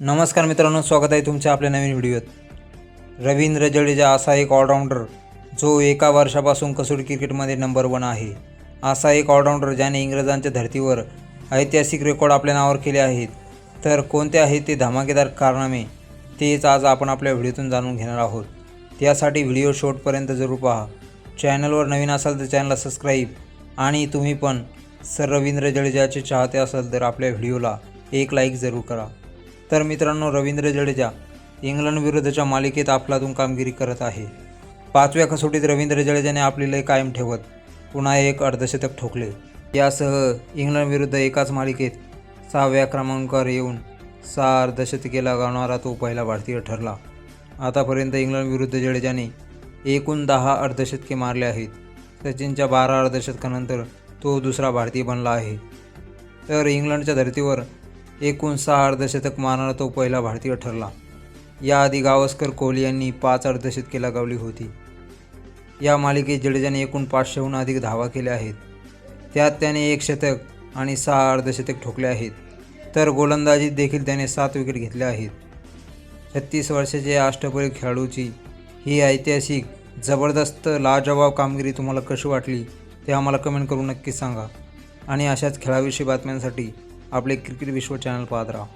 नमस्कार मित्रांनो स्वागत आहे तुमच्या आपल्या नवीन व्हिडिओत. रवींद्र जडेजा असा एक ऑलराऊंडर जो एका वर्षापासून कसोटी क्रिकेटमध्ये नंबर वन आहे. असा एक ऑलराऊंडर ज्याने इंग्रजांच्या धर्तीवर ऐतिहासिक रेकॉर्ड आपल्या नावावर केले आहेत. तर कोणते आहेत ते धमाकेदार कारनामे तेच आज आपण आपल्या व्हिडिओतून जाणून घेणार आहोत. त्यासाठी व्हिडिओ शॉर्टपर्यंत जरूर पहा. चॅनलवर नवीन असाल तर चॅनलला सबस्क्राईब आणि तुम्ही पण सर रवींद्र जडेजाचे चाहते असाल तर आपल्या व्हिडिओला एक लाईक जरूर करा. तर मित्रांनो रवींद्र जडेजा इंग्लंडविरुद्धच्या मालिकेत आपलातून कामगिरी करत आहे. पाचव्या कसोटीत रवींद्र जडेजाने आपली लय कायम ठेवत पुन्हा एक अर्धशतक ठोकले. यासह इंग्लंडविरुद्ध एकाच मालिकेत सहाव्या क्रमांकावर येऊन सहा अर्धशतके लगावणारा तो पहिला भारतीय ठरला. आतापर्यंत इंग्लंड विरुद्ध जडेजाने एकूण दहा अर्धशतके मारले आहेत. सचिनच्या बारा अर्धशतकानंतर तो दुसरा भारतीय बनला आहे. तर इंग्लंडच्या धर्तीवर एकूण सहा अर्धशतक मारणारा तो पहिला भारतीय ठरला. याआधी गावस्कर कोहली यांनी पाच अर्धशतके लगावली होती. या मालिकेत जडेजाने एकूण पाचशेहून अधिक धावा केल्या आहेत. त्यात त्याने एक शतक आणि सहा अर्धशतक ठोकले आहेत. तर गोलंदाजीत देखील त्याने सात विकेट घेतल्या आहेत. छत्तीस वर्षाच्या या खेळाडूची ही ऐतिहासिक जबरदस्त लाजवाब कामगिरी तुम्हाला कशी वाटली ते आम्हाला कमेंट करून नक्कीच सांगा. आणि अशाच खेळाविषयी बातम्यांसाठी आपले क्रिकेट विश्व चॅनल पाहत राहा.